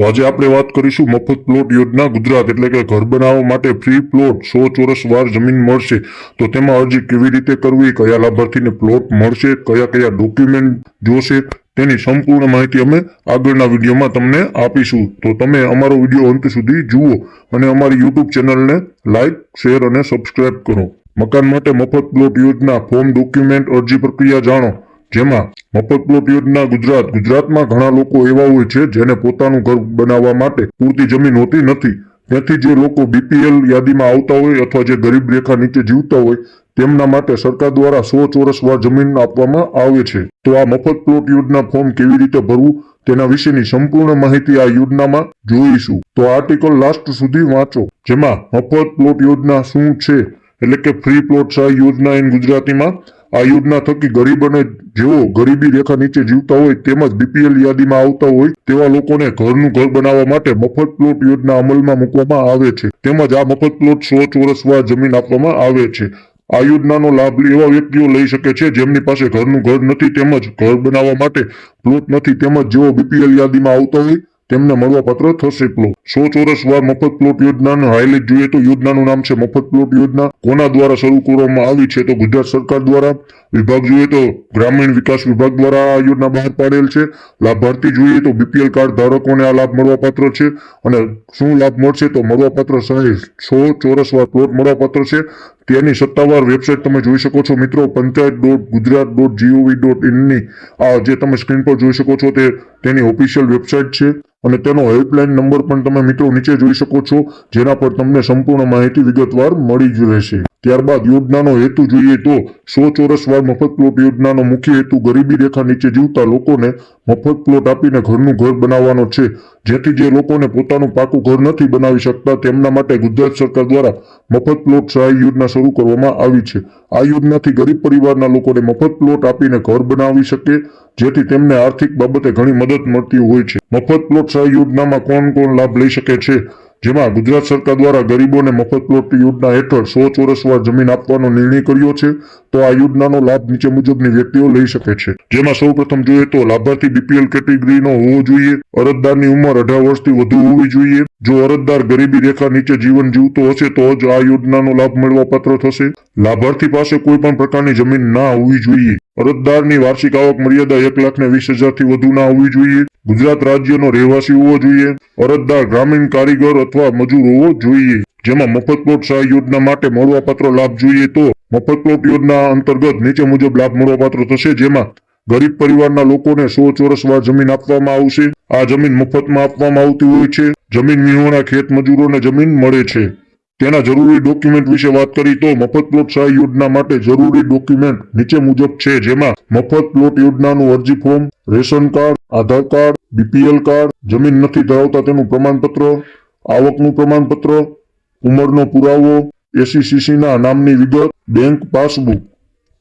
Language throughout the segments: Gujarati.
તો આજે આપણે વાત કરીશું મફત પ્લોટ યોજના ગુજરાત, એટલે કે ઘર બનાવવા માટે ફ્રી પ્લોટ સો ચોરસ વાર જમીન મળશે. તો તેમાં અરજી કેવી રીતે કરવી, કયા લાભાર્થીને પ્લોટ મળશે, કયા કયા ડોક્યુમેન્ટ જોશે, તેની સંપૂર્ણ માહિતી અમે આગળના વિડીયોમાં તમને આપીશું. તો તમે અમારો વીડિયો અંત સુધી જુઓ અને અમારી યુટ્યુબ ચેનલને લાઇક શેર અને સબસ્ક્રાઇબ કરો. મકાન માટે મફત પ્લોટ યોજના ફોર્મ ડોક્યુમેન્ટ અરજી પ્રક્રિયા જાણો. જેમાં મફત પ્લોટ ગુજરાત. ગુજરાતમાં ઘણા લોકો એવા હોય છે જેને પોતાનું ઘર બનાવવા માટે પૂરતી જમીન હોતી નથી. તેથી જે લોકો બીપીએલ યાદીમાં આવતા હોય અથવા જે ગરીબ રેખા નીચે જીવતા હોય, તેમના માટે સરકાર દ્વારા સો ચોરસ વાર જમીન આપવામાં આવે છે. તો આ મફત પ્લોટ યોજના ફોર્મ કેવી રીતે ભરવું, તેના વિશેની સંપૂર્ણ માહિતી આ યોજનામાં જોઈશું. તો આર્ટિકલ લાસ્ટ સુધી વાંચો. જેમાં મફત પ્લોટ યોજના શું છે? એટલે કે ફ્રી પ્લોટ સહાય યોજના ઇન ગુજરાતીમાં આ યોજના થકી ગરીબ અને જેઓ ગરીબી રેખા નીચે જીવતા હોય તેમજ બીપીએલ યાદીમાં આવતા હોય તેવા લોકોને ઘરનું ઘર બનાવવા માટે મફત પ્લોટ યોજના અમલમાં મૂકવામાં આવે છે. તેમજ આ મફત પ્લોટ સો ચોરસ વાર જમીન આપવામાં આવે છે. આ યોજનાનો લાભ એવા વ્યક્તિઓ લઈ શકે છે જેમની પાસે ઘરનું ઘર નથી તેમજ ઘર બનાવવા માટે પ્લોટ નથી તેમજ જેઓ બીપીએલ યાદીમાં આવતા હોય તેમને મળવાપાત્ર થશે પ્લોટ. સો ચોરસ વાર મફત પ્લોટ યોજનાનું હાઇલાઇટ જોઈએ તો યોજનાનું નામ છે મફત પ્લોટ યોજના. કોના દ્વારા શરૂ કરવામાં આવી છે તો ગુજરાત સરકાર દ્વારા. વિભાગ જોઈએ તો ગ્રામીણ વિકાસ વિભાગ દ્વારા આ યોજના બહાર પાડેલ છે. લાભાર્થી જોઈએ તો બીપીએલ કાર્ડ ધારકોને આ લાભ મળવાપાત્ર છે. અને શું લાભ મળશે તો મળવાપાત્ર સહાય સો ચોરસ વાર પ્લોટ મળવાપાત્ર છે. તેની સત્તાવાર વેબસાઇટ તમે જોઈ શકો છો મિત્રો, panchayat dot Gujarat dot G O V dot ઇનની આ જે તમે સ્ક્રીન પર જોઈ શકો છો તે, તેની ઓફિશિયલ વેબસાઇટ છે. અને તેનો હેલ્પલાઇન નંબર પણ તમે મિત્રો નીચે જોઈ શકો છો, જેના પર તમને સંપૂર્ણ માહિતી વિગતવાર મળી જ રહેશે. ત્યારબાદ યોજનાનો હેતુ જોઈએ તો સો ચોરસ વાર મફત પ્લોટ યોજનાનો મુખ્ય હેતુ ગરીબી રેખા નીચે જીવતા લોકોને મફત પ્લોટ આપીને ઘરનું ઘર બનાવવાનો છે. જેથી જે લોકોને પોતાનું પાકું ઘર નથી બનાવી શકતા, તેમના માટે ગુજરાત સરકાર દ્વારા મફત પ્લોટ સહાય યોજના શરૂ કરવામાં આવી છે. આ યોજનાથી ગરીબ પરિવારના લોકોને મફત પ્લોટ આપીને ઘર બનાવી શકે જેથી તેમને આર્થિક બાબતે ઘણી મદદ મળતી હોય છે. મફત પ્લોટ સહાય યોજનામાં કોણ કોણ લાભ લઈ શકે છે? જેમાં ગુજરાત સરકાર દ્વારા ગરીબોને મફત પ્લોટ યોજના હેઠળ સો ચોરસ વાર જમીન આપવાનો નિર્ણય કર્યો છે. તો આ યોજનાનો લાભ નીચે મુજબની વ્યક્તિઓ લઈ શકે છે. જેમાં સૌપ્રથમ જોઈએ તો લાભાર્થી બીપીએલ કેટેગરીનો હોવો જોઈએ. અરજદારની ઉંમર અઢાર વર્ષથી વધુ હોવી જોઈએ. જો અરજદાર ગરીબી રેખા નીચે જીવન જીવતો હશે, તો જ આ યોજનાનો લાભ મેળવા પાત્ર થશે. લાભાર્થી પાસે કોઈ પણ પ્રકારની જમીન ના હોવી જોઈએ. અરજદારની વાર્ષિક આવક મર્યાદા એક લાખ ને વીસ હજારથી વધુ ના હોવી જોઈએ. ગુજરાત રાજ્યનો રહેવાસી હોવો જોઈએ. અરજદાર ગ્રામીણ કારીગર અથવા મજૂર હોવો જોઈએ. જેમાં મફત પ્લોટ સહાય યોજના માટે મળવાપાત્ર લાભ જોઈએ તો મફત પ્લોટ યોજના અંતર્ગત નીચે મુજબ લાભ મળવાપાત્ર થશે. જેમાં ગરીબ પરિવારના લોકોને સો ચોરસ વાર જમીન આપવામાં આવશે. આ જમીન મફતમાં આપવામાં આવતી હોય છે. જમીન વિહોણા ખેત મજૂરોને જમીન મળે છે. તેના જરૂરી ડોક્યુમેન્ટ વિશે વાત કરી તો મફત પ્લોટ સહાય યોજના માટે જરૂરી ડોક્યુમેન્ટ નીચે મુજબ છે, જેમાં મફત પ્લોટ યોજનાનું અરજી form ration card, Aadhaar card BPL card, જમીન નથી ધરાવતા તેનું પ્રમાણપત્ર, આવકનું પ્રમાણપત્ર, ઉંમરનો પુરાવો એસીસીસીના નામની વિગત બેંક પાસબુક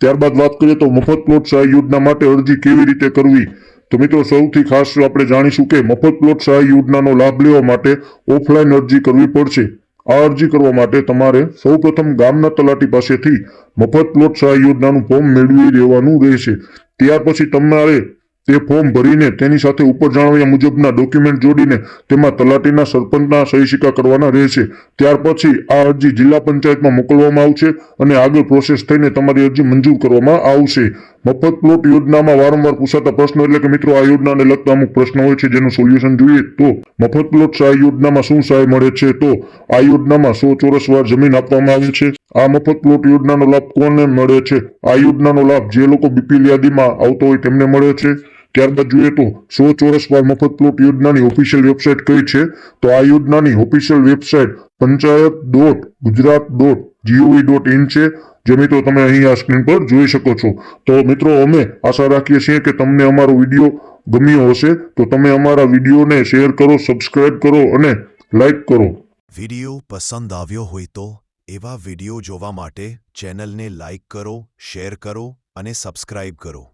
ત્યારબાદ વાત કરીએ તો મફત પ્લોટ સહાય યોજના માટે અરજી કેવી રીતે કરવી? તો મિત્રો, સૌથી ખાસ આપણે જાણીશું કે મફત પ્લોટ સહાય યોજનાનો લાભ લેવા માટે ઓફલાઈન અરજી કરવી પડશે. આ અરજી કરવા માટે તમારે સૌપ્રથમ ગામના તલાટી પાસેથી મફત પ્લોટ સહાય યોજનાનું ફોર્મ મેળવી લેવાનું રહેશે. ત્યાર પછી તમારે તે ફોર્મ ભરીને તેની સાથે ઉપર જણાવ્યા મુજબના ડોક્યુમેન્ટ જોડીને તેમાં તલાટીના સરપંચના સહી સિક્કા કરવાના રહેશે. ત્યાર પછી આ અરજી જિલ્લા પંચાયતમાં મોકલવામાં આવશે અને આગળ પ્રોસેસ થઈને તમારી અરજી મંજૂર કરવામાં આવશે. મફત પ્લોટ યોજનામાં વારંવાર પૂછાતા પ્રશ્નો એટલે કે મિત્રો આ યોજનાને લગતા અમુક પ્રશ્નો હોય છે જેનું સોલ્યુશન જોઈએ તો મફત પ્લોટ સહાય યોજનામાં શું સહાય મળે છે તો આ યોજનામાં સો ચોરસ વાર જમીન આપવામાં આવે છે. આ મફત પ્લોટ યોજનાનો લાભ કોને મળે છે? આ યોજનાનો લાભ જે લોકો બીપીએલ યાદીમાં આવતો હોય તેમને મળે છે. ત્યારબાદ જોઈએ તો સો ચોરસ વાર મફત પ્લોટ યોજનાની ઓફિશિયલ વેબસાઇટ કઈ છે? તો આ યોજનાની official website panchayat dot Gujarat dot G O V dot in છે. જે મિત્રો તમે અહીં આ સ્ક્રીન પર જોઈ શકો છો. તો મિત્રો અમે આશા રાખીએ છીએ કે તમને અમારો વીડિયો ગમ્યો હશે. તો તમે અમારા વિડીયોને શેર કરો સબસ્ક્રાઇબ કરો અને લાઈક કરો. વીડિયો પસંદ આવ્યો હોય તો એવા વીડિયો જોવા માટે ચેનલને લાઇક કરો શેર કરો અને સબસ્ક્રાઇબ કરો.